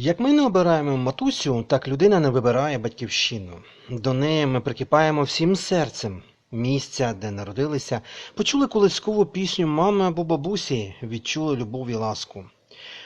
Як ми не обираємо матусю, так людина не вибирає батьківщину. До неї ми прикипаємо всім серцем. Місця, де народилися, почули колискову пісню мами або бабусі, відчули любов і ласку.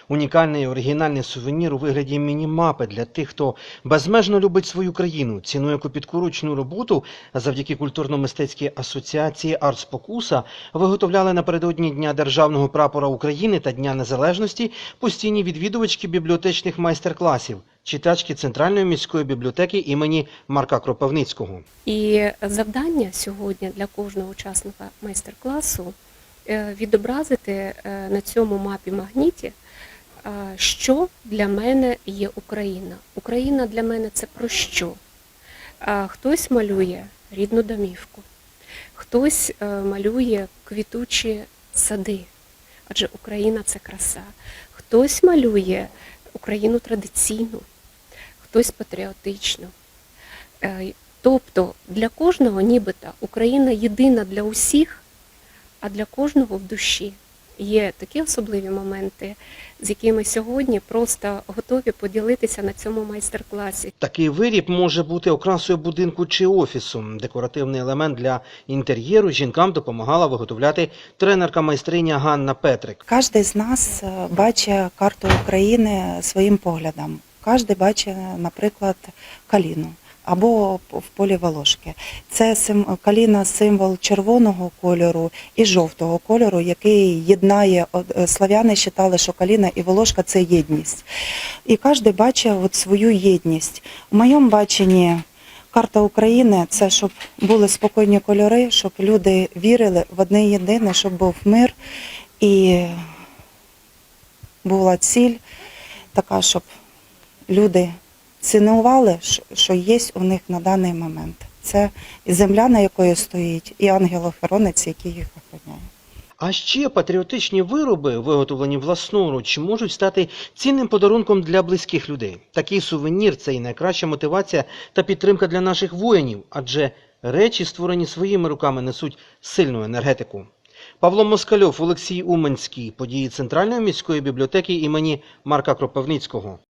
Унікальний оригінальний сувенір у вигляді міні-мапи для тих, хто безмежно любить свою країну, цінує копітку ручну роботу, завдяки культурно-мистецькій асоціації «Артспокуса» виготовляли напередодні Дня Державного прапора України та Дня Незалежності постійні відвідувачки бібліотечних майстер-класів, читачки Центральної міської бібліотеки імені Марка Кропивницького. І завдання сьогодні для кожного учасника майстер-класу е, відобразити е, на цьому мапі магніті, що для мене є Україна. Україна для мене це про що? Хтось малює рідну домівку, хтось е, малює квітучі сади, адже Україна це краса. Хтось малює Україну традиційну, хтось патріотичну. Е, Тобто для кожного нібито Україна єдина для усіх, а для кожного в душі. Є такі особливі моменти, з якими сьогодні просто готові поділитися на цьому майстер-класі. Такий виріб може бути окрасою будинку чи офісу. Декоративний елемент для інтер'єру жінкам допомагала виготовляти тренерка майстриня Ганна Петрик. Кожен з нас е, бачить карту України своїм поглядом. Кожен бачить, наприклад, каліну або в полі волошки. Це каліна символ червоного кольору і жовтого кольору, який єднає е, славяни вважали, що каліна і волошка це єдність. І кожен бачить от свою єдність. У моєму баченні карта України це щоб були спокійні кольори, щоб люди вірили в одне єдине, щоб був мир і була ціль така, щоб люди цінували, що- є у них на даний момент. Це земля, на якої стоїть, і ангел-охоронець, який їх охороняє. А ще патріотичні вироби, виготовлені власноруч, можуть стати цінним подарунком для близьких людей. Такий сувенір це і найкраща мотивація та підтримка для наших воїнів, адже речі, створені своїми руками, несуть сильну енергетику. Павло Москальов, Олексій Уменський, події Центральної міської бібліотеки імені Марка Кропивницького.